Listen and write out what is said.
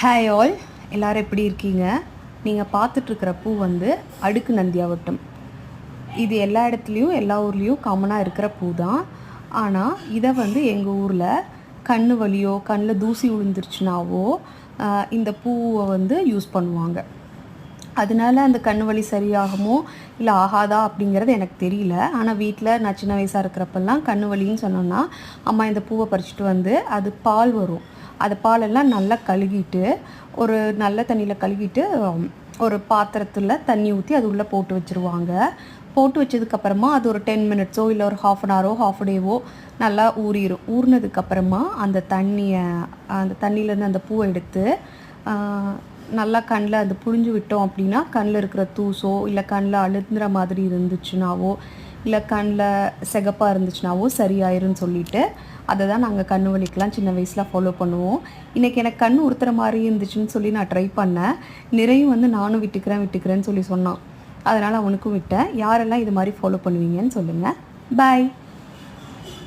Hi all எல்லாரும் எப்படி இருக்கீங்க? நீங்கள் பார்த்துட்ருக்கிற பூ வந்து அடுக்கு நந்தியாவட்டம் இது எல்லா இடத்துலையும் எல்லா ஊர்லேயும் காமனாக இருக்கிற பூ தான் ஆனால் இதை வந்து எங்கள் ஊரில் கண் வலியோ கண்ணில் தூசி விழுந்துருச்சுனாவோ இந்த பூவை வந்து யூஸ் பண்ணுவாங்க. அதனால அந்த கண்ணு வலி சரியாகுமோ இல்லை ஆகாதா அப்படிங்கிறது எனக்கு தெரியல. ஆனால் வீட்டில் நான் சின்ன வயசாக இருக்கிறப்பெல்லாம் கண் வலின்னு சொன்னோன்னா அம்மா இந்த பூவை பறிச்சுட்டு வந்து அது பால் வரும். அது பாலெல்லாம் நல்லா கழுகிட்டு ஒரு நல்ல தண்ணியில் கழுகிட்டு ஒரு பாத்திரத்தில் தண்ணி ஊற்றி அது உள்ளே போட்டு வச்சுருவாங்க. போட்டு வச்சதுக்கப்புறமா அது ஒரு டென் மினிட்ஸோ இல்லை ஒரு ஹாஃப் அன் ஹவரோ ஹாஃப் டேவோ நல்லா ஊறிடும் ஊறினதுக்கப்புறமா அந்த தண்ணியை அந்த தண்ணியிலேருந்து அந்த பூவை எடுத்து நல்லா கண்ணில் அது புழிஞ்சு விட்டோம் அப்படின்னா கண்ணில் இருக்கிற தூசோ இல்லை கண்ணில் அழுந்துற மாதிரி இருந்துச்சுனாவோ இல்லை கண்ணில் சிகப்பாக இருந்துச்சுனாவோ சரியாயிரும்னு சொல்லிட்டு அதை தான் நாங்கள் கண்ணு வலிக்கெலாம் சின்ன வயசில் ஃபாலோ பண்ணுவோம். இன்றைக்கி எனக்கு கண் உறுத்துற மாதிரி இருந்துச்சுன்னு சொல்லி நான் ட்ரை பண்ணேன். நிறையும் வந்து நானும் விட்டுக்கிறேன் விட்டுக்கிறேன்னு சொல்லி சொன்னான். அதனால் அவனுக்கும் விட்டேன். யாரெல்லாம் இது மாதிரி ஃபாலோ பண்ணுவீங்கன்னு சொல்லுங்கள் பாய்